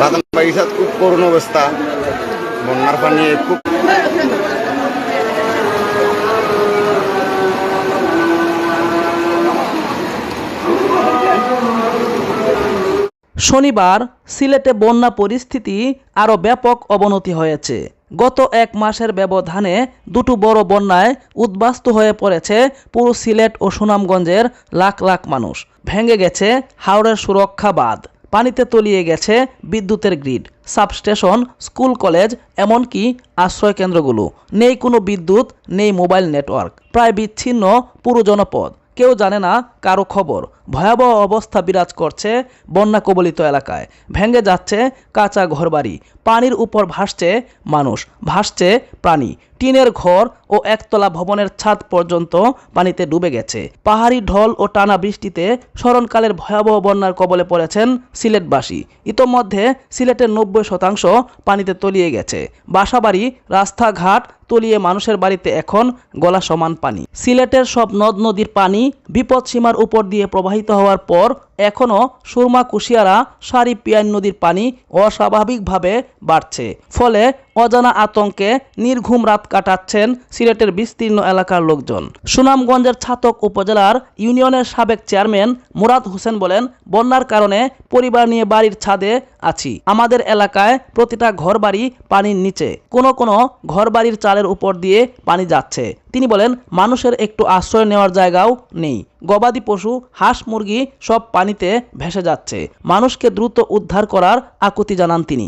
বাগান বাগিচাত খুব করুণ অবস্থা বন্যার পানি খুব শনিবার সিলেটে বন্যা পরিস্থিতি আরও ব্যাপক অবনতি হয়েছে। গত এক মাসের ব্যবধানে দুটো বড় বন্যায় উদ্বাস্ত হয়ে পড়েছে পুরো সিলেট ও সুনামগঞ্জের লাখ লাখ মানুষ। ভেঙে গেছে হাওড়ের সুরক্ষা বাঁধ পানিতে তলিয়ে গেছে বিদ্যুতের গ্রিড সাবস্টেশন স্কুল কলেজ এমনকি আশ্রয়কেন্দ্রগুলো। নেই কোনো বিদ্যুৎ, নেই মোবাইল নেটওয়ার্ক প্রায় বিচ্ছিন্ন পুরো জনপদ। কেউ জানে না কারও খবর। ভয়াবহ অবস্থা বিরাজ করছে বন্যা কবলিত এলাকায়। ভেঙে যাচ্ছে কাঁচা ঘরবাড়ি। পানির উপর ভাসছে মানুষ, ভাসছে প্রাণী। টিনের ঘর ও একতলা ভবনের ছাদ পর্যন্ত পানিতে ডুবে গেছে। পাহাড়ি ঢল ও টানা বৃষ্টিতে স্মরণকালের ভয়াবহ বন্যার কবলে পড়েছেন সিলেটবাসী। ইতোমধ্যে সিলেটের নব্বই শতাংশ পানিতে তলিয়ে গেছে। বাসাবাড়ি, রাস্তাঘাট তলিয়ে মানুষের বাড়িতে এখন গলা সমান পানি। সিলেটের সব নদ নদীর পানি বিপদসীমার উপর দিয়ে প্রবাহিত হওয়ার পর এখনও সুরমা কুশিয়ারা সারি পিয়ান নদীর পানি অস্বাভাবিকভাবে বাড়ছে। ফলে অজানা আতঙ্কে নির্ঘুম রাত কাটাচ্ছেন সিলেটের বিস্তীর্ণ এলাকার লোকজন। সুনামগঞ্জের ছাতক উপজেলার ইউনিয়নের সাবেক চেয়ারম্যান মুরাদ হোসেন বলেন, বন্যার কারণে পরিবার নিয়ে বাড়ির ছাদে আছি। আমাদের এলাকায় প্রতিটা ঘরবাড়ি পানির নিচে। কোনো কোনো ঘরবাড়ির চালের উপর দিয়ে পানি যাচ্ছে। তিনি বলেন, মানুষের একটু আশ্রয় নেওয়ার জায়গাও নেই। গবাদি পশু, হাঁস মুরগি সব পানিতে ভেসে যাচ্ছে। মানুষকে দ্রুত উদ্ধার করার আকুতি জানান তিনি।